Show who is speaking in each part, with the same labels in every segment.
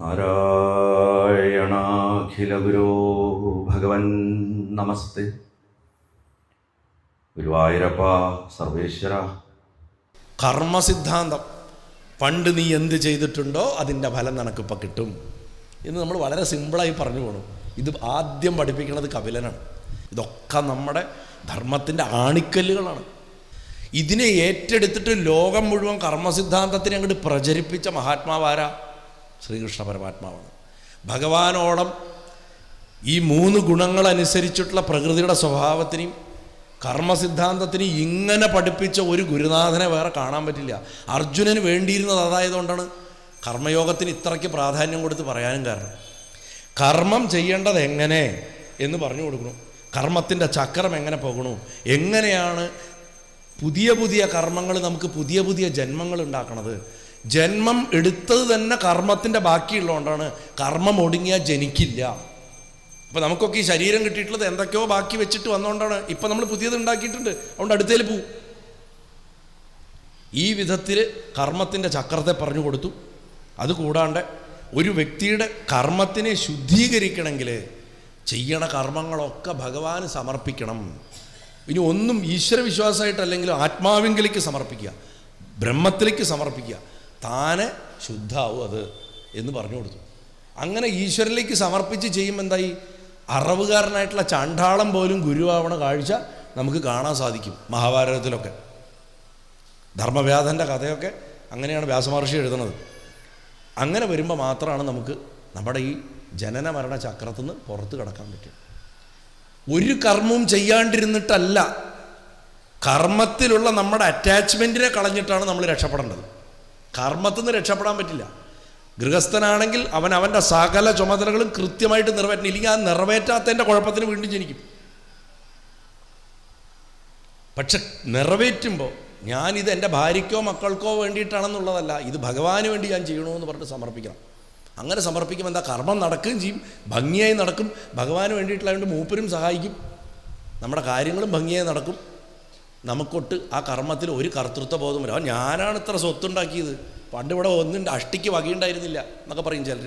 Speaker 1: നാരായണാഖിലഗുരോ ഭഗവൻ നമസ്തേ. ഗുരുവായൂരപ്പ സർവേശ്വര.
Speaker 2: കർമ്മസിദ്ധാന്തം. പണ്ട് നീ എന്ത് ചെയ്തിട്ടുണ്ടോ അതിന്റെ ഫലം നിനക്കിപ്പോൾ കിട്ടും. എന്ന് നമ്മൾ വളരെ സിമ്പിളായി പറഞ്ഞു പോകണം ഇത് ആദ്യം പഠിപ്പിക്കുന്നത് കപിലനാണ്. ഇതൊക്കെ നമ്മുടെ ധർമ്മത്തിന്റെ ആണിക്കല്ലുകളാണ്. ഇതിനെ ഏറ്റെടുത്തിട്ട് ലോകം മുഴുവൻ കർമ്മസിദ്ധാന്തത്തിനെ അങ്ങോട്ട് പ്രചരിപ്പിച്ച മഹാത്മാവാര? ശ്രീകൃഷ്ണ പരമാത്മാവാണ്. ഭഗവാനോളം ഈ മൂന്ന് ഗുണങ്ങളനുസരിച്ചിട്ടുള്ള പ്രകൃതിയുടെ സ്വഭാവത്തിനെയും കർമ്മസിദ്ധാന്തത്തിന് ഇങ്ങനെ പഠിപ്പിച്ച ഒരു ഗുരുനാഥനെ വേറെ കാണാൻ പറ്റില്ല. അർജുനന് വേണ്ടിയിരുന്നത് അതായതുകൊണ്ടാണ് കർമ്മയോഗത്തിന് ഇത്രയ്ക്ക് പ്രാധാന്യം കൊടുത്ത് പറയാനും കാരണം. കർമ്മം ചെയ്യേണ്ടത് എങ്ങനെ എന്ന് പറഞ്ഞു കൊടുക്കണം. കർമ്മത്തിന്റെ ചക്രം എങ്ങനെ പോകണു? എങ്ങനെയാണ് പുതിയ പുതിയ കർമ്മങ്ങൾ നമുക്ക് പുതിയ പുതിയ ജന്മങ്ങൾ ഉണ്ടാക്കണത്? ജന്മം എടുത്തത് തന്നെ കർമ്മത്തിന്റെ ബാക്കിയുള്ളതുകൊണ്ടാണ്. കർമ്മം ഒടുങ്ങിയാൽ ജനിക്കില്ല. അപ്പോൾ നമുക്കൊക്കെ ഈ ശരീരം കിട്ടിയിട്ടുള്ളത് എന്തൊക്കെയോ ബാക്കി വെച്ചിട്ട് വന്നുകൊണ്ടാണ് ഇപ്പം നമ്മൾ പുതിയത് ഉണ്ടാക്കിയിട്ടുണ്ട്. അതുകൊണ്ട് അടുത്തേൽ പോവും. ഈ വിധത്തിൽ കർമ്മത്തിന്റെ ചക്രത്തെ പറഞ്ഞു കൊടുത്തു. അതുകൂടാണ്ട് ഒരു വ്യക്തിയുടെ കർമ്മത്തിനെ ശുദ്ധീകരിക്കണമെങ്കിൽ ചെയ്യണ കർമ്മങ്ങളൊക്കെ ഭഗവാന് സമർപ്പിക്കണം. ഇനി ഒന്നും ഈശ്വര വിശ്വാസമായിട്ടല്ലെങ്കിലും ആത്മാവിങ്കിലേക്ക് സമർപ്പിക്കുക. ബ്രഹ്മത്തിലേക്ക് സമർപ്പിക്കുക. താനെ ശുദ്ധാവും അത് എന്ന് പറഞ്ഞു കൊടുത്തു. അങ്ങനെ ഈശ്വരനിലേക്ക് സമർപ്പിച്ച് ചെയ്യുമ്പോൾ എന്തായി? അറവുകാരനായിട്ടുള്ള ചണ്ടാളം പോലും ഗുരുവാവണ കാഴ്ച നമുക്ക് കാണാൻ സാധിക്കും മഹാഭാരതത്തിലൊക്കെ. ധർമ്മവ്യാധന്റെ കഥയൊക്കെ അങ്ങനെയാണ് വ്യാസമഹർഷി എഴുതുന്നത്. അങ്ങനെ വരുമ്പോൾ മാത്രമാണ് നമുക്ക് നമ്മുടെ ഈ ജനന മരണ ചക്രത്തിൽ നിന്ന് പുറത്ത് കിടക്കാൻ പറ്റും ഒരു കർമ്മവും ചെയ്യാണ്ടിരുന്നിട്ടല്ല. കർമ്മത്തിലുള്ള നമ്മുടെ അറ്റാച്ച്മെന്റിനെ കളഞ്ഞിട്ടാണ് നമ്മൾ രക്ഷപ്പെടേണ്ടത്. കർമ്മത്തിൽ നിന്ന് രക്ഷപ്പെടാൻ പറ്റില്ല. ഗൃഹസ്ഥനാണെങ്കിൽ അവൻ അവന്റെ സകല ചുമതലകളും കൃത്യമായിട്ട് നിറവേറ്റണം. ഇല്ലെങ്കിൽ ആ നിറവേറ്റാത്തതിന്റെ കുഴപ്പത്തിന് വീണ്ടും ജനിക്കും. പക്ഷെ നിറവേറ്റുമ്പോൾ ഞാനിത് എന്റെ ഭാര്യയ്ക്കോ മക്കൾക്കോ വേണ്ടിയിട്ടാണെന്നുള്ളതല്ല ഇത് ഭഗവാന് വേണ്ടി ഞാൻ ചെയ്യണമെന്ന് പറഞ്ഞിട്ട് സമർപ്പിക്കണം. അങ്ങനെ സമർപ്പിക്കുമ്പോൾ എന്താ? കർമ്മം നടക്കുകയും ചെയ്യും. ഭംഗിയായി നടക്കും. ഭഗവാന് വേണ്ടിയിട്ടുള്ളതുകൊണ്ട് മൂപ്പരും സഹായിക്കും. നമ്മുടെ കാര്യങ്ങളും ഭംഗിയായി നടക്കും. നമുക്കൊട്ട് ആ കർമ്മത്തിൽ ഒരു കർത്തൃത്വ ബോധം വരും ഞാനാണ് ഇത്ര സ്വത്തുണ്ടാക്കിയത്. പണ്ട് ഇവിടെ ഒന്നും അഷ്ടിക്ക് വകയുണ്ടായിരുന്നില്ല എന്നൊക്കെ പറയും ചിലർ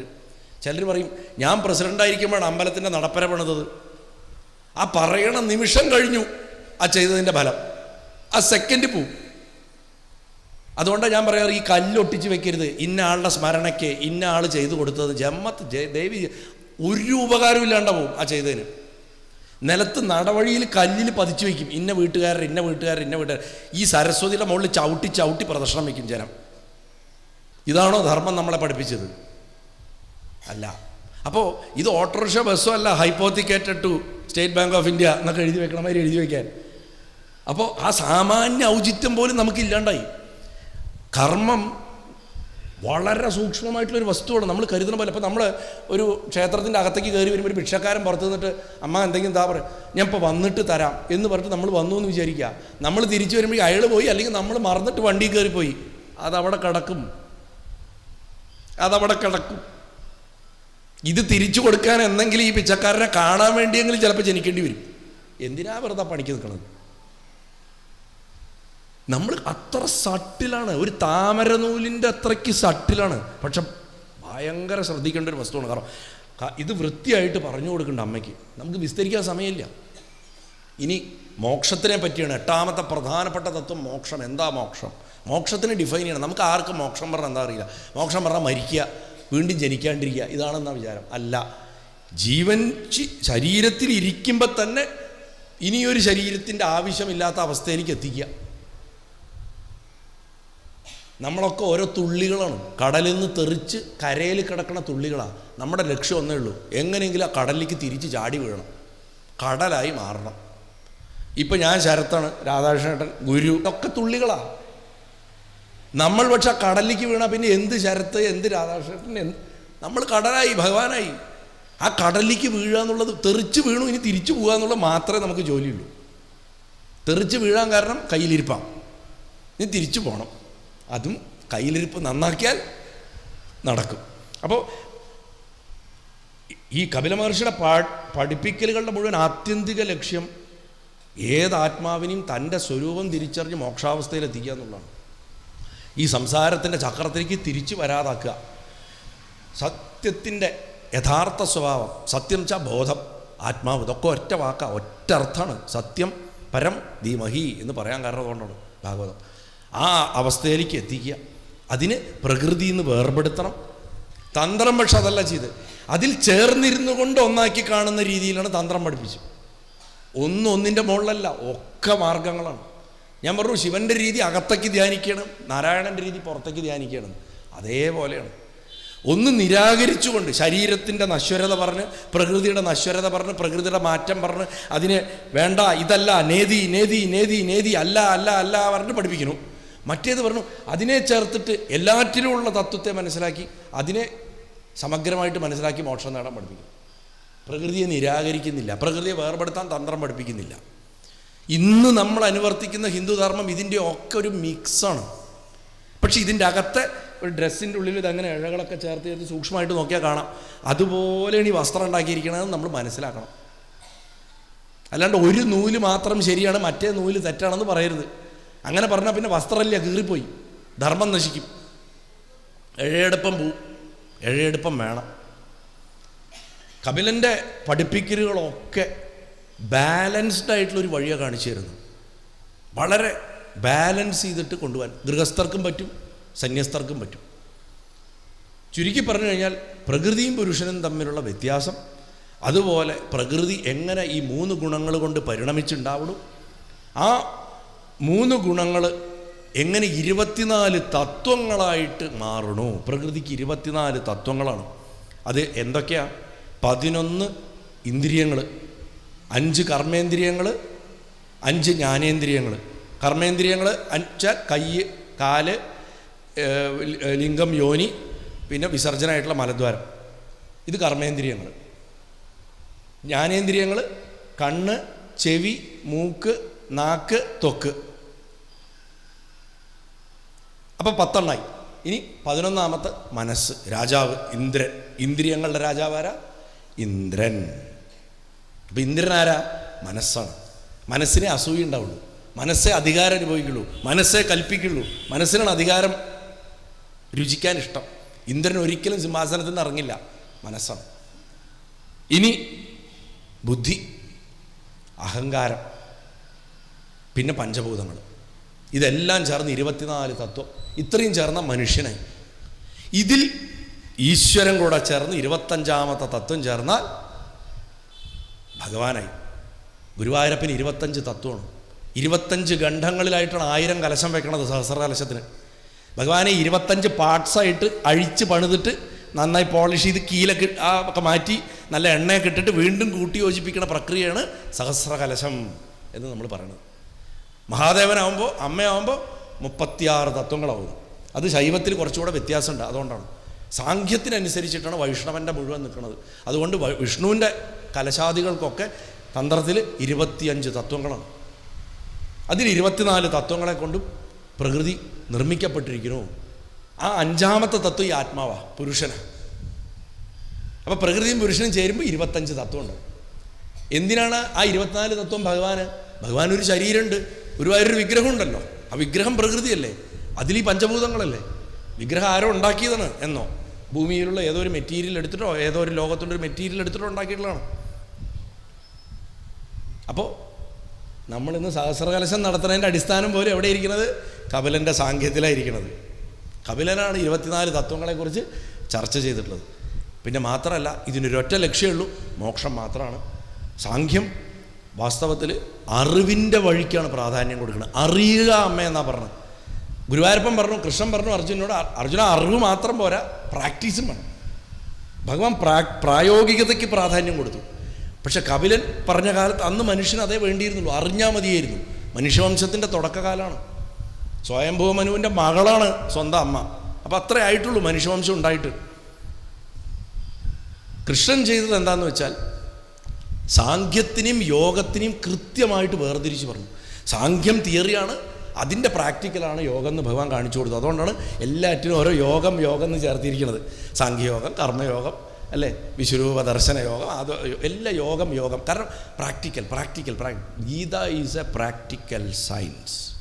Speaker 2: ചിലർ പറയും ഞാൻ പ്രസിഡന്റായിരിക്കുമ്പോഴാണ് അമ്പലത്തിന്റെ നടപ്പര പണിതത്. ആ പറയണ നിമിഷം കഴിഞ്ഞു ആ ചെയ്തതിന്റെ ഫലം. ആ സെക്കൻഡ് പോവും അതുകൊണ്ടാണ് ഞാൻ പറയാറ് ഈ കല്ലൊട്ടിച്ച് വെക്കരുത്. ഇന്ന ആളുടെ സ്മരണയ്ക്ക് ഇന്ന ആൾ ചെയ്തു കൊടുത്തത്. ജമ്മത്ത് ദേവി ഒരു ഉപകാരവും ഇല്ലാണ്ട പോവും ആ ചെയ്തതിന്. നിലത്ത് നടവഴിയിൽ കല്ലിൽ പതിച്ചു വയ്ക്കും. ഇന്ന വീട്ടുകാരൻ ഇന്ന വീട്ടുകാരൻ ഇന്ന വീട്ടുകാരൻ. ഈ സരസ്വതിയുടെ മുകളിൽ ചവിട്ടി ചവിട്ടി പ്രദർശനം വയ്ക്കും ജനം. ഇതാണോ ധർമ്മം നമ്മളെ പഠിപ്പിച്ചത്? അല്ല. അപ്പോൾ ഇത് ഓട്ടോറിക്ഷ ബസ്സോ അല്ല hypothecated to State Bank of India എന്നൊക്കെ എഴുതി വെക്കണ മാതിരി എഴുതി വയ്ക്കാൻ അപ്പോൾ ആ സാമാന്യ ഔചിത്യം പോലും നമുക്ക് ഇല്ലാണ്ടായി കർമ്മം വളരെ സൂക്ഷ്മമായിട്ടുള്ളൊരു വസ്തുവാണ്. നമ്മൾ കരുതുന്ന പോലെ അപ്പോൾ നമ്മൾ ഒരു ക്ഷേത്രത്തിന്റെ അകത്തേക്ക് കയറി വരുമ്പോൾ ഒരു ഭിക്ഷക്കാരൻ പുറത്ത് നിന്നിട്ട് അമ്മ എന്തെങ്കിലും താ പറയുക ഞാൻ ഇപ്പോൾ വന്നിട്ട് തരാം. എന്ന് പറഞ്ഞിട്ട് നമ്മൾ വന്നു എന്ന് വിചാരിക്കുക. നമ്മൾ തിരിച്ചു വരുമ്പോൾ അയാൾ പോയി അല്ലെങ്കിൽ നമ്മൾ മറന്നിട്ട് വണ്ടി കയറിപ്പോയി അതവിടെ കിടക്കും. അതവിടെ കിടക്കും. ഇത് തിരിച്ചു കൊടുക്കാൻ എന്തെങ്കിലും ഈ പിച്ചക്കാരനെ കാണാൻ വേണ്ടിയെങ്കിലും ചിലപ്പോൾ ജനിക്കേണ്ടി വരും. എന്തിനാ വെറുതെ പണിക്ക് നിൽക്കുന്നത് നമ്മൾ അത്ര സട്ടിലാണ്. ഒരു താമര നൂലിന്റെ അത്രയ്ക്ക് സട്ടിലാണ്. പക്ഷെ ഭയങ്കര ശ്രദ്ധിക്കേണ്ട ഒരു വസ്തുവാണ്. കാരണം ഇത് വൃത്തിയായിട്ട് പറഞ്ഞു കൊടുക്കേണ്ട അമ്മയ്ക്ക്. നമുക്ക് വിസ്തരിക്കാൻ സമയമില്ല. ഇനി മോക്ഷത്തിനെ പറ്റിയാണ് എട്ടാമത്തെ പ്രധാനപ്പെട്ട തത്വം മോക്ഷം. എന്താ മോക്ഷം? മോക്ഷത്തിന് ഡിഫൈൻ ചെയ്യണം. നമുക്ക് ആർക്കും മോക്ഷം പറഞ്ഞാൽ എന്താ അറിയില്ല. മോക്ഷം പറഞ്ഞാൽ മരിക്കുക വീണ്ടും ജനിക്കാണ്ടിരിക്കുക. ഇതാണെന്ന വിചാരം. അല്ല ജീവൻ ശരീരത്തിൽ ഇരിക്കുമ്പോൾ തന്നെ ഇനിയൊരു ശരീരത്തിന്റെ ആവശ്യമില്ലാത്ത അവസ്ഥയിലേക്ക് എത്തിക്കുക. നമ്മളൊക്കെ ഓരോ തുള്ളികളാണ്. കടലിൽ നിന്ന് തെറിച്ച് കരയിൽ കിടക്കുന്ന തുള്ളികളാണ്. നമ്മുടെ ലക്ഷ്യം ഒന്നേ ഉള്ളൂ. എങ്ങനെയെങ്കിലും ആ കടലിലേക്ക് തിരിച്ച് ചാടി വീഴണം. കടലായി മാറണം. ഇപ്പം ഞാൻ ശരത്താണ് രാധാകൃഷ്ണേട്ടൻ ഗുരു ഒക്കെ തുള്ളികളാണ് നമ്മൾ പക്ഷെ ആ കടലിലേക്ക് വീണാൽ പിന്നെ എന്ത് ശരത്ത് എന്ത് രാധാകൃഷ്ണേട്ടൻ എന്ത്? നമ്മൾ കടലായി ഭഗവാനായി. ആ കടലിലേക്ക് വീഴുക എന്നുള്ളത് തെറിച്ച് വീണു ഇനി തിരിച്ചു പോകുക എന്നുള്ളത് മാത്രമേ നമുക്ക് ജോലിയുള്ളൂ. തെറിച്ച് വീഴാൻ കാരണം കയ്യിലിരിപ്പാം ഇനി തിരിച്ചു പോകണം അതും കയ്യിലിരിപ്പ് നന്നാക്കിയാൽ നടക്കും. അപ്പോൾ ഈ കപില മഹർഷിയുടെ പാ പഠിപ്പിക്കലുകളുടെ മുഴുവൻ ആത്യന്തിക ലക്ഷ്യം ഏത് ആത്മാവിനെയും തന്റെ സ്വരൂപം തിരിച്ചറിഞ്ഞ് മോക്ഷാവസ്ഥയിലെത്തിക്കുക എന്നുള്ളതാണ്. ഈ സംസാരത്തിന്റെ ചക്രത്തിലേക്ക് തിരിച്ചു വരാതാക്കുക. സത്യത്തിന്റെ യഥാർത്ഥ സ്വഭാവം സത്യം ച ബോധം ആത്മാവ് ഇതൊക്കെ ഒറ്റ വാക്ക ഒറ്റ അർത്ഥമാണ്. സത്യം പരം ധീമഹി എന്ന് പറയാൻ കാരണം അതുകൊണ്ടാണ് ഭാഗവതം. ആ അവസ്ഥയിലേക്ക് എത്തിക്കുക. അതിന് പ്രകൃതി എന്ന് വേർപെടുത്തണം. തന്ത്രം പക്ഷെ അതല്ല ചെയ്ത്. അതിൽ ചേർന്നിരുന്നു കൊണ്ട് ഒന്നാക്കി കാണുന്ന രീതിയിലാണ് തന്ത്രം പഠിപ്പിച്ചത്. ഒന്നും ഒന്നിന്റെ മുകളിലല്ല ഒക്കെ മാർഗങ്ങളാണ്. ഞാൻ പറഞ്ഞു ശിവന്റെ രീതി അകത്തേക്ക് ധ്യാനിക്കണം നാരായണന്റെ രീതി പുറത്തേക്ക് ധ്യാനിക്കണം. അതേപോലെയാണ്. ഒന്ന് നിരാകരിച്ചുകൊണ്ട് ശരീരത്തിന്റെ നശ്വരത പറഞ്ഞ് പ്രകൃതിയുടെ നശ്വരത പറഞ്ഞ് പ്രകൃതിയുടെ മാറ്റം പറഞ്ഞ് അതിനെ വേണ്ട ഇതല്ല നേതി നേതി നേതി നേതി അല്ല അല്ല അല്ല പറഞ്ഞ് പഠിപ്പിക്കുന്നു. മറ്റേത് പറഞ്ഞു അതിനെ ചേർത്തിട്ട് എല്ലാറ്റിലുമുള്ള തത്വത്തെ മനസ്സിലാക്കി അതിനെ സമഗ്രമായിട്ട് മനസ്സിലാക്കി മോക്ഷം നേടാൻ പഠിപ്പിക്കും. പ്രകൃതിയെ നിരാകരിക്കുന്നില്ല. പ്രകൃതിയെ വേർപെടുത്താൻ തന്ത്രം പഠിപ്പിക്കുന്നില്ല. ഇന്ന് നമ്മൾ അനുവർത്തിക്കുന്ന ഹിന്ദുധർമ്മം ഇതിന്റെ ഒക്കെ ഒരു മിക്സാണ്. പക്ഷെ ഇതിന്റെ അകത്തെ ഒരു ഡ്രസ്സിന്റെ ഉള്ളിൽ ഇതങ്ങനെ ഇഴകളൊക്കെ ചേർത്ത് ചേർത്ത് സൂക്ഷ്മമായിട്ട് നോക്കിയാൽ കാണാം. അതുപോലെ ഈ വസ്ത്രം ഉണ്ടാക്കിയിരിക്കണമെന്ന് നമ്മൾ മനസ്സിലാക്കണം. അല്ലാണ്ട് ഒരു നൂൽ മാത്രം ശരിയാണ് മറ്റേ നൂൽ തെറ്റാണെന്ന് പറയരുത്. അങ്ങനെ പറഞ്ഞാൽ പിന്നെ വസ്ത്രമില്ല കീറിപ്പോയി. ധർമ്മം നശിക്കും. എഴയെടുപ്പം പോവും. എഴയെടുപ്പം വേണം. കപിലന്റെ പഠിപ്പിക്കലുകളൊക്കെ ബാലൻസ്ഡ് ആയിട്ടുള്ളൊരു വഴിയാണ് കാണിച്ചു തരുന്നത്. വളരെ ബാലൻസ് ചെയ്തിട്ട് കൊണ്ടുപോകാൻ ഗൃഹസ്ഥർക്കും പറ്റും സന്യസ്തർക്കും പറ്റും. ചുരുക്കി പറഞ്ഞു കഴിഞ്ഞാൽ പ്രകൃതിയും പുരുഷനും തമ്മിലുള്ള വ്യത്യാസം അതുപോലെ പ്രകൃതി എങ്ങനെ ഈ മൂന്ന് ഗുണങ്ങൾ കൊണ്ട് പരിണമിച്ചുണ്ടാവുള്ളൂ ആ മൂന്ന് ഗുണങ്ങൾ എങ്ങനെ ഇരുപത്തിനാല് തത്വങ്ങളായിട്ട് മാറണു? പ്രകൃതിക്ക് ഇരുപത്തിനാല് തത്വങ്ങളാണ്. അത് എന്തൊക്കെയാ? പതിനൊന്ന് ഇന്ദ്രിയങ്ങൾ അഞ്ച് കർമ്മേന്ദ്രിയങ്ങൾ അഞ്ച് ജ്ഞാനേന്ദ്രിയങ്ങൾ കർമ്മേന്ദ്രിയങ്ങൾ അഞ്ച കൈ കാൽ ലിംഗം യോനി പിന്നെ വിസർജനമായിട്ടുള്ള മലദ്വാരം. ഇത് കർമ്മേന്ദ്രിയങ്ങൾ ജ്ഞാനേന്ദ്രിയങ്ങൾ കണ്ണ് ചെവി മൂക്ക് നാക്ക് ത്വക്ക്. അപ്പം പത്തെണ്ണായി. ഇനി പതിനൊന്നാമത്തെ മനസ്സ്. രാജാവ് ഇന്ദ്രൻ. ഇന്ദ്രിയങ്ങളുടെ രാജാവാരാ ഇന്ദ്രൻ. അപ്പം ഇന്ദ്രനാരാ മനസ്സാണ്. മനസ്സിനെ അസൂയ ഉണ്ടാവുള്ളൂ. മനസ്സേ അധികാരം അനുഭവിക്കുള്ളൂ. മനസ്സേ കൽപ്പിക്കുള്ളൂ. മനസ്സിനാണ് അധികാരം രുചിക്കാൻ ഇഷ്ടം. ഇന്ദ്രൻ ഒരിക്കലും സിംഹാസനത്തിൽ നിന്ന് ഇറങ്ങില്ല. മനസ്സാണ്. ഇനി ബുദ്ധി അഹങ്കാരം പിന്നെ പഞ്ചഭൂതങ്ങൾ ഇതെല്ലാം ചേർന്ന് ഇരുപത്തിനാല് തത്വം. ഇത്രയും ചേർന്ന മനുഷ്യനെ ഇതിൽ ഈശ്വരൻ കൂടെ ചേർന്ന് ഇരുപത്തഞ്ചാമത്തെ തത്വം ചേർന്നാൽ ഭഗവാനായി. ഗുരുവായൂരപ്പന് ഇരുപത്തഞ്ച് തത്വമാണ്. ഇരുപത്തഞ്ച് ഖണ്ഡങ്ങളിലായിട്ടാണ് ആയിരം കലശം വെക്കണത് സഹസ്ര കലശത്തിന്. ഭഗവാനെ ഇരുപത്തഞ്ച് പാർട്സായിട്ട് അഴിച്ച് പണിതിട്ട് നന്നായി പോളിഷ് ചെയ്ത് കീലൊക്കെ ആ ഒക്കെ മാറ്റി നല്ല എണ്ണയൊക്കെ ഇട്ടിട്ട് വീണ്ടും കൂട്ടി യോജിപ്പിക്കുന്ന പ്രക്രിയയാണ് സഹസ്രകലശം എന്ന് നമ്മൾ പറയുന്നത് മഹാദേവനാവുമ്പോൾ അമ്മയാവുമ്പോൾ മുപ്പത്തിയാറ് തത്വങ്ങളാവുന്നു അത് ശൈവത്തിൽ കുറച്ചുകൂടെ വ്യത്യാസമുണ്ട്. അതുകൊണ്ടാണ്. സാഖ്യത്തിനനുസരിച്ചിട്ടാണ് വൈഷ്ണവന്റെ മുഴുവൻ നിൽക്കുന്നത്. അതുകൊണ്ട് വിഷ്ണുവിന്റെ കലശാദികൾക്കൊക്കെ തന്ത്രത്തിൽ ഇരുപത്തിയഞ്ച് തത്വങ്ങളാണ്. അതിൽ ഇരുപത്തിനാല് തത്വങ്ങളെ കൊണ്ടും പ്രകൃതി നിർമ്മിക്കപ്പെട്ടിരിക്കുന്നു. ആ അഞ്ചാമത്തെ തത്വം ഈ ആത്മാവാ പുരുഷനാണ് അപ്പോൾ പ്രകൃതിയും പുരുഷനും ചേരുമ്പോൾ ഇരുപത്തഞ്ച് തത്വമുണ്ട്. എന്തിനാണ് ആ ഇരുപത്തിനാല് തത്വം ഭഗവാന്? ഭഗവാൻ ഒരു ശരീരമുണ്ട്. ഗുരുവായൂരൊരു വിഗ്രഹം ഉണ്ടല്ലോ. ആ വിഗ്രഹം പ്രകൃതിയല്ലേ? അതിൽ ഈ പഞ്ചഭൂതങ്ങളല്ലേ? വിഗ്രഹം ആരോ ഉണ്ടാക്കിയതാണ് എന്നോ? ഭൂമിയിലുള്ള ഏതോ ഒരു മെറ്റീരിയൽ എടുത്തിട്ടോ ഏതോ ഒരു ലോകത്തുള്ള ഒരു മെറ്റീരിയൽ എടുത്തിട്ടോ ഉണ്ടാക്കിയിട്ടുള്ളതാണ്. അപ്പോൾ നമ്മളിന്ന് സഹസ്രകലശം നടത്തുന്നതിന്റെ അടിസ്ഥാനം പോലും എവിടെ ഇരിക്കുന്നത്? കപിലന്റെ സാങ്കേതിലായിരിക്കുന്നത് കപിലനാണ് ഇരുപത്തിനാല് തത്വങ്ങളെക്കുറിച്ച് ചർച്ച ചെയ്തിട്ടുള്ളത്. പിന്നെ മാത്രമല്ല ഇതിനൊരൊറ്റ ലക്ഷ്യമുള്ളൂ മോക്ഷം മാത്രമാണ്. സാഖ്യം വാസ്തവത്തിൽ അറിവിന്റെ വഴിക്കാണ് പ്രാധാന്യം കൊടുക്കുന്നത് അറിയുക അമ്മ എന്നാ പറഞ്ഞത് ഗുരുവായൂരപ്പൻ പറഞ്ഞു കൃഷ്ണൻ പറഞ്ഞു അർജുനോട് "അ- അർജുന അറിവ് മാത്രം പോരാ പ്രാക്ടീസും വേണം. ഭഗവാൻ പ്രാ പ്രായോഗികതയ്ക്ക് പ്രാധാന്യം കൊടുത്തു. പക്ഷെ കപിലൻ പറഞ്ഞ കാലത്ത് അന്ന് മനുഷ്യന് അതേ വേണ്ടിയിരുന്നുള്ളൂ അറിഞ്ഞാൽ മതിയായിരുന്നു. മനുഷ്യവംശത്തിന്റെ തുടക്കകാലമാണ് സ്വയംഭൂ മനുവിന്റെ മകളാണ് സ്വന്തം അമ്മ. അപ്പം അത്രേ ആയിട്ടുള്ളൂ മനുഷ്യവംശം ഉണ്ടായിട്ട്. കൃഷ്ണൻ ചെയ്തത് എന്താണെന്ന് വെച്ചാൽ സാഖ്യത്തിനെയും യോഗത്തിനെയും കൃത്യമായിട്ട് വേർതിരിച്ച് പറഞ്ഞു. സാഖ്യം തിയറിയാണ് അതിന്റെ പ്രാക്ടിക്കലാണ് യോഗം എന്ന് ഭഗവാൻ കാണിച്ചു കൊടുത്തത്. അതുകൊണ്ടാണ് എല്ലാറ്റിനും ഓരോ യോഗം യോഗം എന്ന് ചേർത്തിരിക്കുന്നത്. സാഖ്യയോഗം കർമ്മയോഗം അല്ലേ? വിശ്വരൂപ ദർശന യോഗം അത് എല്ലാ യോഗം യോഗം. കാരണം practical practical Gita is a practical science.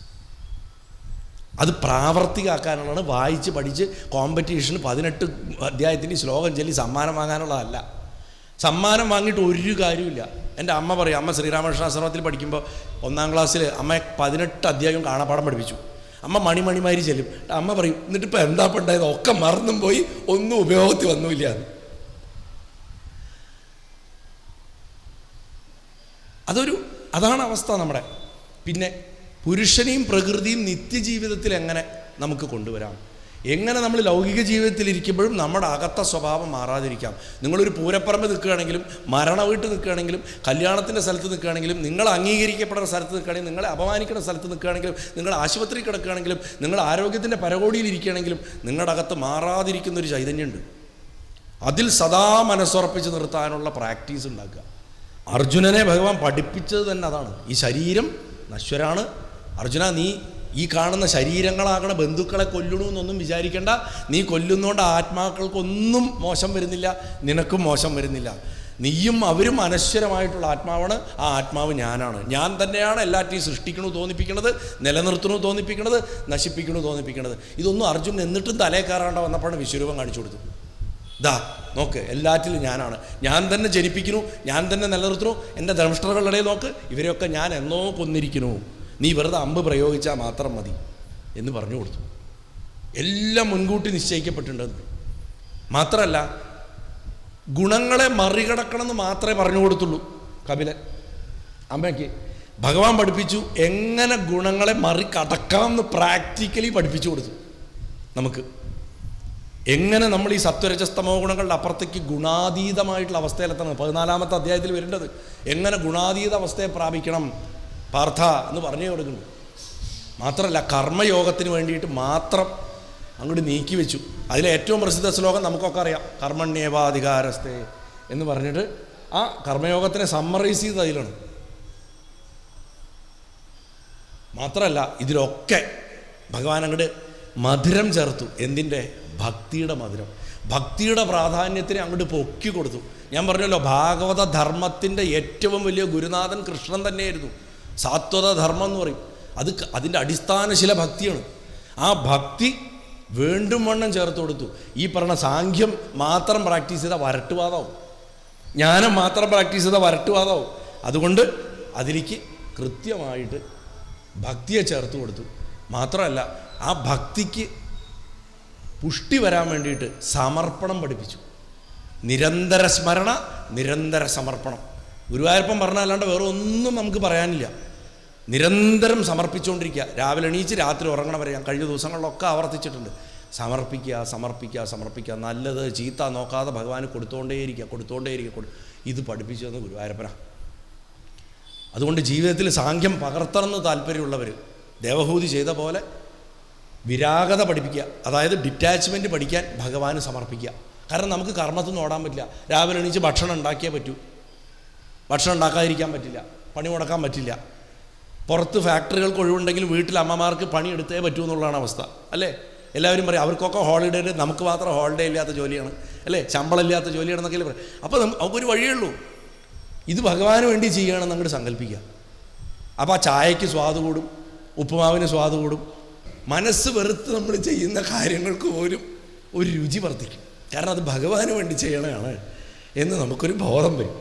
Speaker 2: അത് പ്രാവർത്തികമാക്കാനുള്ളതാണ്. വായിച്ച് പഠിച്ച് കോമ്പറ്റീഷന് പതിനെട്ട് അധ്യായത്തിന് ശ്ലോകം ചൊല്ലി സമ്മാനം വാങ്ങാനുള്ളതല്ല. സമ്മാനം വാങ്ങിയിട്ട് ഒരു കാര്യമില്ല എന്റെ അമ്മ പറയും അമ്മ ശ്രീരാമകൃഷ്ണാശ്രമത്തിൽ പഠിക്കുമ്പോൾ ഒന്നാം ക്ലാസ്സിൽ അമ്മ പതിനെട്ട് അധ്യായം കാണാപ്പാടം പഠിപ്പിച്ചു. അമ്മ മണിമണിമാരി ചെല്ലും. അമ്മ പറയും എന്നിട്ടിപ്പോൾ എന്താ പണ്ടായത് ഒക്കെ മറന്നും പോയി ഒന്നും ഉപയോഗത്തിൽ വന്നുമില്ല. അത് അതൊരു അതാണ് അവസ്ഥ നമ്മുടെ. പിന്നെ പുരുഷനെയും പ്രകൃതിയും നിത്യജീവിതത്തിൽ എങ്ങനെ നമുക്ക് കൊണ്ടുവരാം? എങ്ങനെ നമ്മൾ ലൗകിക ജീവിതത്തിൽ ഇരിക്കുമ്പോഴും നമ്മുടെ അകത്ത സ്വഭാവം മാറാതിരിക്കാം. നിങ്ങളൊരു പൂരപ്പറമ്പ് നിൽക്കുകയാണെങ്കിലും മരണ വീട്ട് നിൽക്കുകയാണെങ്കിലും കല്യാണത്തിന്റെ സ്ഥലത്ത് നിൽക്കുകയാണെങ്കിലും നിങ്ങൾ അംഗീകരിക്കപ്പെടുന്ന സ്ഥലത്ത് നിൽക്കുകയാണെങ്കിൽ നിങ്ങളെ അപമാനിക്കുന്ന സ്ഥലത്ത് നിൽക്കുകയാണെങ്കിലും നിങ്ങൾ ആശുപത്രി കിടക്കുകയാണെങ്കിലും നിങ്ങൾ ആരോഗ്യത്തിന്റെ പരകോടിയിൽ ഇരിക്കുകയാണെങ്കിലും നിങ്ങളുടെ അകത്ത് മാറാതിരിക്കുന്ന ഒരു ചൈതന്യമുണ്ട്. അതിൽ സദാ മനസ്സുറപ്പിച്ച് നിർത്താനുള്ള പ്രാക്ടീസ് ഉണ്ടാക്കുക. അർജുനനെ ഭഗവാൻ പഠിപ്പിച്ചത് തന്നെ അതാണ്. ഈ ശരീരം നശ്വരാണ്. അർജുന നീ ഈ കാണുന്ന ശരീരങ്ങളാകണ ബന്ധുക്കളെ കൊല്ലണു എന്നൊന്നും വിചാരിക്കേണ്ട. നീ കൊല്ലുന്നതുകൊണ്ട് ആത്മാക്കൾക്കൊന്നും മോശം വരുന്നില്ല. നിനക്കും മോശം വരുന്നില്ല. നീയും അവരും അനശ്വരമായിട്ടുള്ള ആത്മാവാണ്. ആ ആത്മാവ് ഞാനാണ്. ഞാൻ തന്നെയാണ് എല്ലാറ്റിനെയും സൃഷ്ടിക്കണു തോന്നിപ്പിക്കണത് നിലനിർത്തണു തോന്നിപ്പിക്കണത് നശിപ്പിക്കണു തോന്നിപ്പിക്കണത്. ഇതൊന്നും അർജുൻ എന്നിട്ടും തലേ കയറാണ്ട വന്നപ്പോഴാണ് വിശ്വരൂപം കാണിച്ചു കൊടുത്തു ദാ നോക്ക് എല്ലാറ്റിലും ഞാനാണ്. ഞാൻ തന്നെ ജനിപ്പിക്കുന്നു ഞാൻ തന്നെ നിലനിർത്തുന്നു. എന്റെ ധർമ്മഷ്ടകളുടെ നോക്ക് ഇവരെയൊക്കെ ഞാൻ എന്നോ കൊന്നിരിക്കുന്നു. നീ വെറുതെ അമ്പ് പ്രയോഗിച്ചാൽ മാത്രം മതി എന്ന് പറഞ്ഞു കൊടുത്തു. എല്ലാം മുൻകൂട്ടി നിശ്ചയിക്കപ്പെട്ടിട്ടുണ്ട്. മാത്രമല്ല ഗുണങ്ങളെ മറികടക്കണമെന്ന് മാത്രമേ പറഞ്ഞു കൊടുത്തുള്ളൂ കപിലൻ. അമ്മയ്ക്ക് ഭഗവാൻ പഠിപ്പിച്ചു എങ്ങനെ ഗുണങ്ങളെ മറികടക്കാമെന്ന് പ്രാക്ടിക്കലി പഠിപ്പിച്ചു കൊടുത്തു നമുക്ക്. എങ്ങനെ നമ്മൾ ഈ സത്വരജസ്തമോ ഗുണങ്ങളുടെ അപ്പുറത്തേക്ക് ഗുണാതീതമായിട്ടുള്ള അവസ്ഥയിലെത്തണം. പതിനാലാമത്തെ അധ്യായത്തിൽ വരേണ്ടത് എങ്ങനെ ഗുണാതീത അവസ്ഥയെ പ്രാപിക്കണം? പാർത്ഥ എന്ന് പറഞ്ഞു കൊടുക്കുന്നു. മാത്രമല്ല കർമ്മയോഗത്തിന് വേണ്ടിയിട്ട് മാത്രം അങ്ങോട്ട് നീക്കി വെച്ചു. അതിലെ ഏറ്റവും പ്രസിദ്ധ ശ്ലോകം നമുക്കൊക്കെ അറിയാം. കർമ്മണ്യേവാധികാരസ്ഥേ എന്ന് പറഞ്ഞിട്ട് ആ കർമ്മയോഗത്തിനെ സമ്മറൈസ് ചെയ്ത് അതിലാണ്. മാത്രമല്ല ഇതിലൊക്കെ ഭഗവാൻ അങ്ങോട്ട് മധുരം ചേർത്തു. എന്തിന്റെ? ഭക്തിയുടെ മധുരം. ഭക്തിയുടെ പ്രാധാന്യത്തിന് അങ്ങോട്ട് പൊക്കി കൊടുത്തു. ഞാൻ പറഞ്ഞല്ലോ ഭാഗവത ധർമ്മത്തിന്റെ ഏറ്റവും വലിയ ഗുരുനാഥൻ കൃഷ്ണൻ തന്നെയായിരുന്നു. സാത്വത ധർമ്മം എന്ന് പറയും. അത് അതിന്റെ അടിസ്ഥാന ശില ഭക്തിയാണ്. ആ ഭക്തി വീണ്ടും വണ്ണം ചേർത്ത് കൊടുത്തു. ഈ പറഞ്ഞ സാഖ്യം മാത്രം പ്രാക്ടീസ് ചെയ്താൽ വരട്ടുവാതാവും ജ്ഞാനം മാത്രം പ്രാക്ടീസ് ചെയ്താൽ വരട്ടുവാതാവും അതുകൊണ്ട് അതിലേക്ക് കൃത്യമായിട്ട് ഭക്തിയെ ചേർത്ത് കൊടുത്തു. മാത്രമല്ല ആ ഭക്തിക്ക് പുഷ്ടി വരാൻ വേണ്ടിയിട്ട് സമർപ്പണം പഠിപ്പിച്ചു. നിരന്തര സ്മരണ നിരന്തര സമർപ്പണം. ഗുരുവായൂരപ്പൻ പറഞ്ഞല്ലാണ്ട് വേറെ ഒന്നും നമുക്ക് പറയാനില്ല. നിരന്തരം സമർപ്പിച്ചുകൊണ്ടിരിക്കുക. രാവിലെ എണീച്ച് രാത്രി ഉറങ്ങണ വരെ ഞാൻ കഴിഞ്ഞ ദിവസങ്ങളിലൊക്കെ ആവർത്തിച്ചിട്ടുണ്ട്. സമർപ്പിക്കുക സമർപ്പിക്കുക സമർപ്പിക്കുക. നല്ലത് ചീത്ത നോക്കാതെ ഭഗവാന് കൊടുത്തുകൊണ്ടേയിരിക്കുക കൊടുത്തുകൊണ്ടേയിരിക്കുക കൊടു ഇത് പഠിപ്പിച്ചു തന്ന ഗുരുവായൂരപ്പന. അതുകൊണ്ട് ജീവിതത്തിൽ സാഖ്യം പകർത്തണമെന്ന് താല്പര്യമുള്ളവർ ദേവഭൂതി ചെയ്ത പോലെ വിരാഗത പഠിപ്പിക്കുക. അതായത് ഡിറ്റാച്ച്മെന്റ് പഠിക്കാൻ ഭഗവാന് സമർപ്പിക്കുക. കാരണം നമുക്ക് കർമ്മത്തിൽ നിന്ന് ഓടാൻ പറ്റില്ല. രാവിലെ എണീച്ച് ഭക്ഷണം ഉണ്ടാക്കിയേ പറ്റൂ. ഭക്ഷണം ഉണ്ടാക്കാതിരിക്കാൻ പറ്റില്ല പണി മുടക്കാൻ പറ്റില്ല. പുറത്ത് ഫാക്ടറികൾക്ക് ഒഴിവുണ്ടെങ്കിൽ വീട്ടിൽ അമ്മമാർക്ക് പണി എടുത്തേ പറ്റൂ എന്നുള്ളതാണ് അവസ്ഥ അല്ലേ? എല്ലാവരും പറയും അവർക്കൊക്കെ ഹോളിഡേ നമുക്ക് മാത്രം ഹോളിഡേ ഇല്ലാത്ത ജോലിയാണ് അല്ലേ? ശമ്പളം ഇല്ലാത്ത ജോലിയാണെന്നൊക്കെ പറയും. അപ്പോൾ നമുക്കൊരു വഴിയുള്ളൂ ഇത് ഭഗവാന് വേണ്ടി ചെയ്യുകയാണെന്ന് അങ്ങോട്ട് സങ്കല്പിക്കുക. അപ്പോൾ ആ ചായയ്ക്ക് സ്വാദ് കൂടും ഉപ്പുമാവിന് സ്വാദ് കൂടും. മനസ്സ് വെറുത്ത് നമ്മൾ ചെയ്യുന്ന കാര്യങ്ങൾക്ക് പോലും ഒരു രുചി വർദ്ധിക്കും. കാരണം അത് ഭഗവാന് വേണ്ടി ചെയ്യണതാണ് എന്ന് നമുക്കൊരു ബോധം വരും.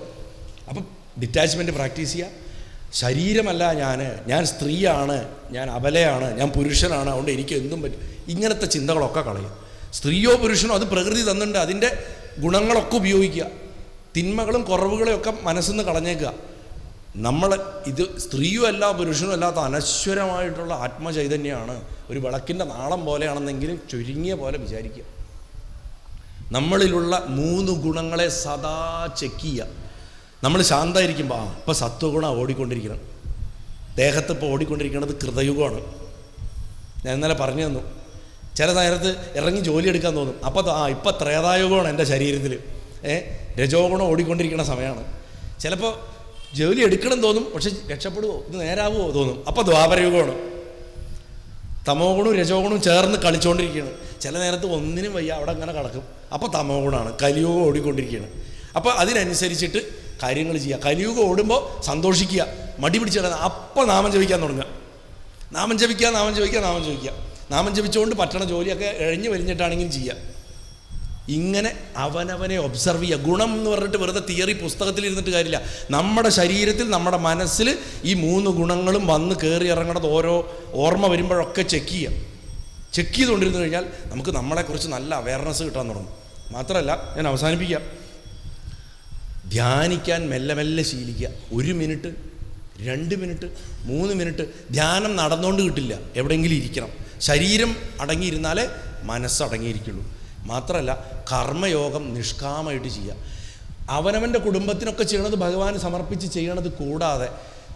Speaker 2: അപ്പം ഡിറ്റാച്ച്മെന്റ് പ്രാക്ടീസ് ചെയ്യുക ശരീരമല്ല ഞാൻ ഞാൻ സ്ത്രീയാണ്. ഞാൻ അബലയാണ്. ഞാൻ പുരുഷനാണ്. അതുകൊണ്ട് എനിക്ക് എന്തും പറ്റും. ഇങ്ങനത്തെ ചിന്തകളൊക്കെ കളയും. സ്ത്രീയോ പുരുഷനോ അത് പ്രകൃതി തന്നിട്ടുണ്ട് അതിന്റെ ഗുണങ്ങളൊക്കെ ഉപയോഗിക്കുക. തിന്മകളും കുറവുകളും ഒക്കെ മനസ്സിൽ നിന്ന് കളഞ്ഞേക്കുക. നമ്മൾ ഇത് സ്ത്രീയും അല്ല പുരുഷനും അല്ലാത്ത അനശ്വരമായിട്ടുള്ള ആത്മചൈതന്യമാണ് ഒരു വിളക്കിന്റെ നാളം പോലെയാണെന്നെങ്കിലും ചുരുങ്ങിയ പോലെ വിചാരിക്കുക. നമ്മളിലുള്ള മൂന്ന് ഗുണങ്ങളെ സദാ ചെക്ക് ചെയ്യുക. നമ്മൾ ശാന്തമായിരിക്കുമ്പോൾ ആ ഇപ്പം സത്വഗുണം ഓടിക്കൊണ്ടിരിക്കണം. ദേഹത്ത് ഇപ്പോൾ ഓടിക്കൊണ്ടിരിക്കുന്നത് കൃതയുഗമാണ്. ഞാൻ ഇന്നലെ പറഞ്ഞു തന്നു. ചില നേരത്ത് ഇറങ്ങി ജോലി എടുക്കാൻ തോന്നും. അപ്പോൾ ആ ഇപ്പം ത്രേതായുഗമാണ് എന്റെ ശരീരത്തിൽ ഏ രജോ ഗുണം ഓടിക്കൊണ്ടിരിക്കുന്ന സമയമാണ് ചിലപ്പോൾ ജോലി എടുക്കണം തോന്നും പക്ഷെ രക്ഷപ്പെടുവോ? ഇത് നേരാവുമോ തോന്നും. അപ്പോൾ ദ്വാപരയുഗമാണ്. തമോ ഗുണവും രജോ ഗുണവും ചേർന്ന് കളിച്ചുകൊണ്ടിരിക്കുകയാണ് ചില നേരത്ത് ഒന്നിനും വയ്യ അവിടെ അങ്ങനെ കിടക്കും. അപ്പോൾ തമോ ഗുണമാണ് കലിയുഗം ഓടിക്കൊണ്ടിരിക്കുകയാണ് അപ്പോൾ അതിനനുസരിച്ചിട്ട് കാര്യങ്ങൾ ചെയ്യുക. കലിയുഗം ഓടുമ്പോൾ സന്തോഷിക്കുക. മടി പിടിച്ച് കിടന്ന് അപ്പം നാമം ജപിക്കാൻ തുടങ്ങുക. നാമം ജപിക്കുക നാമം ജപിക്കുക നാമം ജപിക്കുക. നാമം ജപിച്ചുകൊണ്ട് പറ്റണ ജോലിയൊക്കെ ഇഴഞ്ഞു വലിഞ്ഞിട്ടാണെങ്കിലും ചെയ്യുക. ഇങ്ങനെ അവനവനെ ഒബ്സർവ് ചെയ്യുക. ഗുണം എന്ന് പറഞ്ഞിട്ട് വെറുതെ തിയറി പുസ്തകത്തിൽ ഇരുന്നിട്ട് കാര്യമില്ല. നമ്മുടെ ശരീരത്തിൽ നമ്മുടെ മനസ്സിൽ ഈ മൂന്ന് ഗുണങ്ങളും വന്ന് കയറി ഇറങ്ങണത് ഓരോ ഓർമ്മ വരുമ്പോഴൊക്കെ ചെക്ക് ചെയ്യുക. ചെക്ക് ചെയ്തുകൊണ്ടിരുന്നു കഴിഞ്ഞാൽ നമുക്ക് നമ്മളെക്കുറിച്ച് നല്ല അവയർനെസ് കിട്ടാൻ തുടങ്ങും. മാത്രമല്ല ഞാൻ അവസാനിപ്പിക്കാം. ധ്യാനിക്കാൻ മെല്ലെ മെല്ലെ ശീലിക്കുക. ഒരു മിനിറ്റ് രണ്ട് മിനിറ്റ് മൂന്ന് മിനിറ്റ് ധ്യാനം നടന്നുകൊണ്ട് കിട്ടില്ല. എവിടെയെങ്കിലും ഇരിക്കണം. ശരീരം അടങ്ങിയിരുന്നാലേ മനസ്സടങ്ങിയിരിക്കുള്ളൂ മാത്രമല്ല കർമ്മയോഗം നിഷ്കാമമായിട്ട് ചെയ്യുക. അവനവന്റെ കുടുംബത്തിനൊക്കെ ചെയ്യണത് ഭഗവാൻ സമർപ്പിച്ച് ചെയ്യണത് കൂടാതെ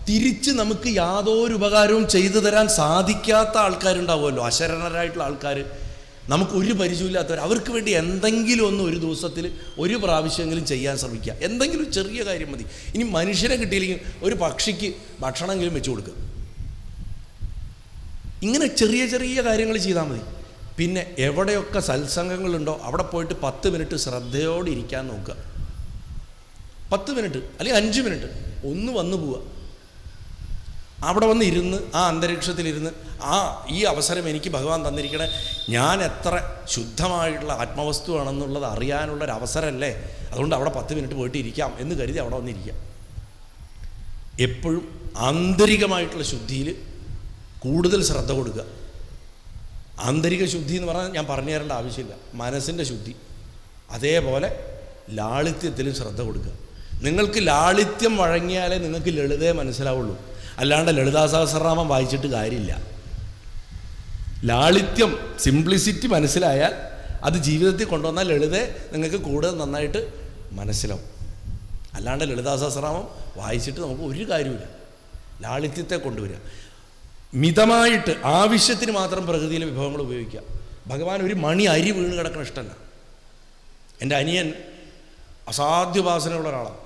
Speaker 2: തിരിച്ച് നമുക്ക് യാതൊരു ഉപകാരവും ചെയ്തു തരാൻ സാധിക്കാത്ത ആൾക്കാരുണ്ടാവുമല്ലോ. അശരണരായിട്ടുള്ള ആൾക്കാർ നമുക്ക് ഒരു പരിചയമില്ലാത്തവർ അവർക്ക് വേണ്ടി എന്തെങ്കിലും ഒന്ന് ഒരു ദിവസത്തിൽ ഒരു പ്രാവശ്യമെങ്കിലും ചെയ്യാൻ ശ്രമിക്കുക. എന്തെങ്കിലും ചെറിയ കാര്യം മതി. ഇനി മനുഷ്യരെ കിട്ടിയില്ലെങ്കിൽ ഒരു പക്ഷിക്ക് ഭക്ഷണമെങ്കിലും വെച്ചു കൊടുക്കുക ഇങ്ങനെ ചെറിയ ചെറിയ കാര്യങ്ങൾ ചെയ്താൽ മതി. പിന്നെ എവിടെയൊക്കെ സത്സംഗങ്ങളുണ്ടോ അവിടെ പോയിട്ട് പത്ത് മിനിറ്റ് ശ്രദ്ധയോടെ ഇരിക്കാൻ നോക്കുക. പത്ത് മിനിറ്റ് അല്ലെങ്കിൽ അഞ്ച് മിനിറ്റ് ഒന്ന് വന്നു പോവുക. അവിടെ വന്ന് ഇരുന്ന് ആ അന്തരീക്ഷത്തിലിരുന്ന് ആ ഈ അവസരം എനിക്ക് ഭഗവാൻ തന്നിരിക്കണേ. ഞാൻ എത്ര ശുദ്ധമായിട്ടുള്ള ആത്മവസ്തുവാണെന്നുള്ളത് അറിയാനുള്ള ഒരു അവസരമല്ലേ അതുകൊണ്ട് അവിടെ പത്ത് മിനിറ്റ് പോയിട്ട് ഇരിക്കാം എന്ന് കരുതി അവിടെ വന്നിരിക്കാം. എപ്പോഴും ആന്തരികമായിട്ടുള്ള ശുദ്ധിയിൽ കൂടുതൽ ശ്രദ്ധ കൊടുക്കുക. ആന്തരിക ശുദ്ധി എന്ന് പറഞ്ഞാൽ ഞാൻ പറഞ്ഞു തരേണ്ട ആവശ്യമില്ല. മനസ്സിന്റെ ശുദ്ധി. അതേപോലെ ലാളിത്യത്തിലും ശ്രദ്ധ കൊടുക്കുക. നിങ്ങൾക്ക് ലാളിത്യം വഴങ്ങിയാലേ നിങ്ങൾക്ക് ലളിതയെ മനസ്സിലാവുള്ളൂ. അല്ലാണ്ട് ലളിതാ സഹസ്രനാമം വായിച്ചിട്ട് കാര്യമില്ല. ലാളിത്യം സിംപ്ലിസിറ്റി മനസ്സിലായാൽ അത് ജീവിതത്തിൽ കൊണ്ടുവന്നാൽ ലളിതയെ നിങ്ങൾക്ക് കൂടുതൽ നന്നായിട്ട് മനസ്സിലാവും. അല്ലാണ്ട് ലളിതാ സഹസ്രനാമം വായിച്ചിട്ട് നമുക്ക് ഒരു കാര്യമില്ല ലാളിത്യത്തെ കൊണ്ടുവരിക. മിതമായിട്ട് ആവശ്യത്തിന് മാത്രം പ്രകൃതിയിലെ വിഭവങ്ങൾ ഉപയോഗിക്കുക. ഭഗവാൻ ഒരു മണി അരി വീണ് കിടക്കണ ഇഷ്ടമല്ല. എന്റെ അനിയൻ അസാധ്യവാസനയുള്ള ഒരാളാണ്.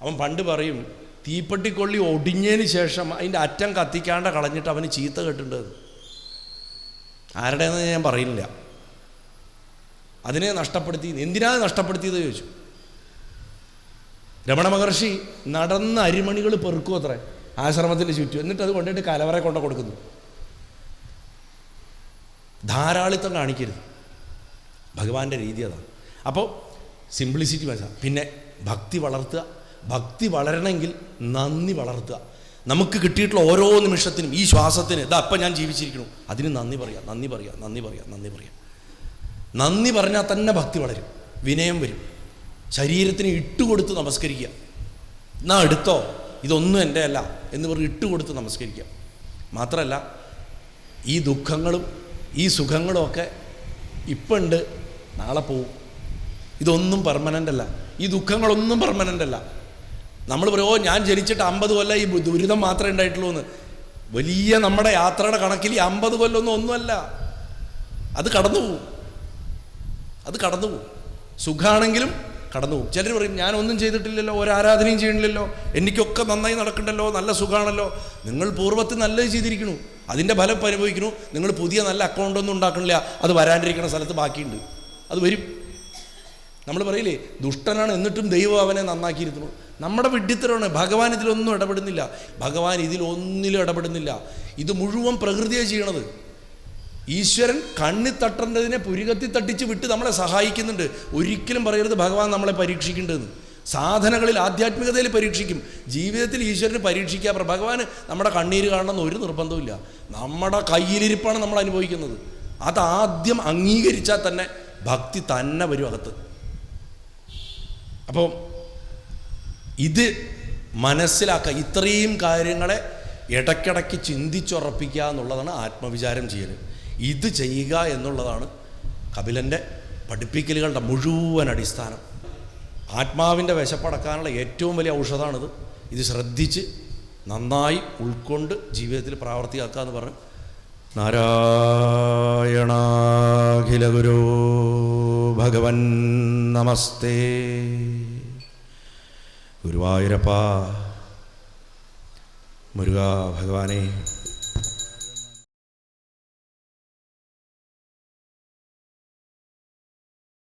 Speaker 2: അവൻ പണ്ട് പറയും തീപ്പെട്ടിക്കൊള്ളി ഒടിഞ്ഞതിന് ശേഷം അതിന്റെ അറ്റം കത്തിക്കാണ്ട് കളഞ്ഞിട്ട് അവന് ചീത്ത കേട്ടിട്ടുണ്ട് ആരുടേന്ന് ഞാൻ പറയില്ല. അതിനെ നഷ്ടപ്പെടുത്തി എന്തിനാ നഷ്ടപ്പെടുത്തിയത് ചോദിച്ചു. രമണ മഹർഷി നടന്ന അരിമണികൾ പെറുക്കും അത്രേ ആശ്രമത്തിൽ ചുറ്റും. എന്നിട്ട് അത് കൊണ്ടുപോയിട്ട് കലവറെ കൊണ്ട കൊടുക്കുന്നു. ധാരാളിത്തം കാണിക്കരുത്. ഭഗവാന്റെ രീതി അതാണ് അപ്പോൾ സിംപ്ലിസിറ്റി മനസ്സിലാവും പിന്നെ ഭക്തി വളർത്തുക. ഭക്തി വളരണമെങ്കിൽ നന്ദി വളർത്തുക. നമുക്ക് കിട്ടിയിട്ടുള്ള ഓരോ നിമിഷത്തിനും ഈ ശ്വാസത്തിന് ഇതാ അപ്പം ഞാൻ ജീവിച്ചിരിക്കുന്നു. അതിന് നന്ദി പറയാം നന്ദി പറയാം നന്ദി പറയാം നന്ദി പറയാം. നന്ദി പറഞ്ഞാൽ തന്നെ ഭക്തി വളരും വിനയം വരും. ശരീരത്തിന് ഇട്ടുകൊടുത്ത് നമസ്കരിക്കുക. എന്നാ എടുത്തോ ഇതൊന്നും എന്റെ അല്ല എന്ന് പറഞ്ഞ് ഇട്ടുകൊടുത്ത് നമസ്കരിക്കുക. മാത്രമല്ല ഈ ദുഃഖങ്ങളും ഈ സുഖങ്ങളും ഒക്കെ ഇപ്പം ഉണ്ട് നാളെ പോവും. ഇതൊന്നും പെർമനന്റ് അല്ല. ഈ ദുഃഖങ്ങളൊന്നും പെർമനന്റ് അല്ല. നമ്മൾ പറയും ഓ ഞാൻ ജനിച്ചിട്ട് അമ്പത് കൊല്ലം ഈ ദുരിതം മാത്രമേ ഉണ്ടായിട്ടുള്ളൂ എന്ന് വലിയ നമ്മുടെ യാത്രയുടെ കണക്കിൽ ഈ അമ്പത് കൊല്ലമൊന്നും ഒന്നുമല്ല. അത് കടന്നു പോവും. അത് കടന്നു പോവും. സുഖാണെങ്കിലും കടന്നു പോകും ചിലർ പറയും ഞാനൊന്നും ചെയ്തിട്ടില്ലല്ലോ ഒരാരാധനയും ചെയ്യണില്ലല്ലോ. എനിക്കൊക്കെ നന്നായി നടക്കണ്ടല്ലോ നല്ല സുഖമാണല്ലോ നിങ്ങൾ പൂർവത്തിൽ നല്ലത് ചെയ്തിരിക്കണു. അതിന്റെ ഫലം അനുഭവിക്കുന്നു നിങ്ങൾ പുതിയ നല്ല അക്കൗണ്ട് ഒന്നും ഉണ്ടാക്കണില്ല. അത് വരാണ്ടിരിക്കുന്ന സ്ഥലത്ത് ബാക്കിയുണ്ട്. അത് വരും. നമ്മൾ പറയില്ലേ ദുഷ്ടനാണ് എന്നിട്ടും ദൈവം അവനെ നന്നാക്കിയിരുന്നു നമ്മുടെ വിഡ്ഢിത്തരമാണ്. ഭഗവാൻ ഇതിലൊന്നും ഇടപെടുന്നില്ല. ഭഗവാൻ ഇതിലൊന്നിലും ഇടപെടുന്നില്ല. ഇത് മുഴുവൻ പ്രകൃതിയെ ചെയ്യണത്. ഈശ്വരൻ കണ്ണി തട്ടേണ്ടതിനെ പുരുകത്തി തട്ടിച്ച് വിട്ട് നമ്മളെ സഹായിക്കുന്നുണ്ട്. ഒരിക്കലും പറയരുത് ഭഗവാൻ നമ്മളെ പരീക്ഷിക്കേണ്ടതെന്ന്. സാധനകളിൽ ആധ്യാത്മികതയിൽ പരീക്ഷിക്കും. ജീവിതത്തിൽ ഈശ്വരന് പരീക്ഷിക്കാൻ പറ ഭഗവാൻ നമ്മുടെ കണ്ണീര് കാണണമെന്ന് ഒരു നിർബന്ധമില്ല നമ്മുടെ കയ്യിലിരിപ്പാണ് നമ്മൾ അനുഭവിക്കുന്നത്. അതാദ്യം അംഗീകരിച്ചാൽ തന്നെ ഭക്തി തന്നെ വരും അകത്ത്. അപ്പോൾ ഇത് മനസ്സിലാക്കുക ഇത്രയും കാര്യങ്ങളെ ഇടയ്ക്കിടയ്ക്ക് ചിന്തിച്ചുറപ്പിക്കുക എന്നുള്ളതാണ് ആത്മവിചാരം ചെയ്യൽ ഇത് ചെയ്യുക എന്നുള്ളതാണ് കപിലന്റെ പഠിപ്പിക്കലുകളുടെ മുഴുവൻ അടിസ്ഥാനം. ആത്മാവിന്റെ വിശപ്പടക്കാനുള്ള ഏറ്റവും വലിയ ഔഷധമാണിത് ഇത് ശ്രദ്ധിച്ച് നന്നായി ഉൾക്കൊണ്ട് ജീവിതത്തിൽ പ്രാവർത്തിയാക്കുക എന്ന് പറഞ്ഞു നാരായണാഖില ഗുരു ഭഗവൻ നമസ്തേ. ഗുരുവായൂരപ്പ. മുരുക ഭഗവാനെ.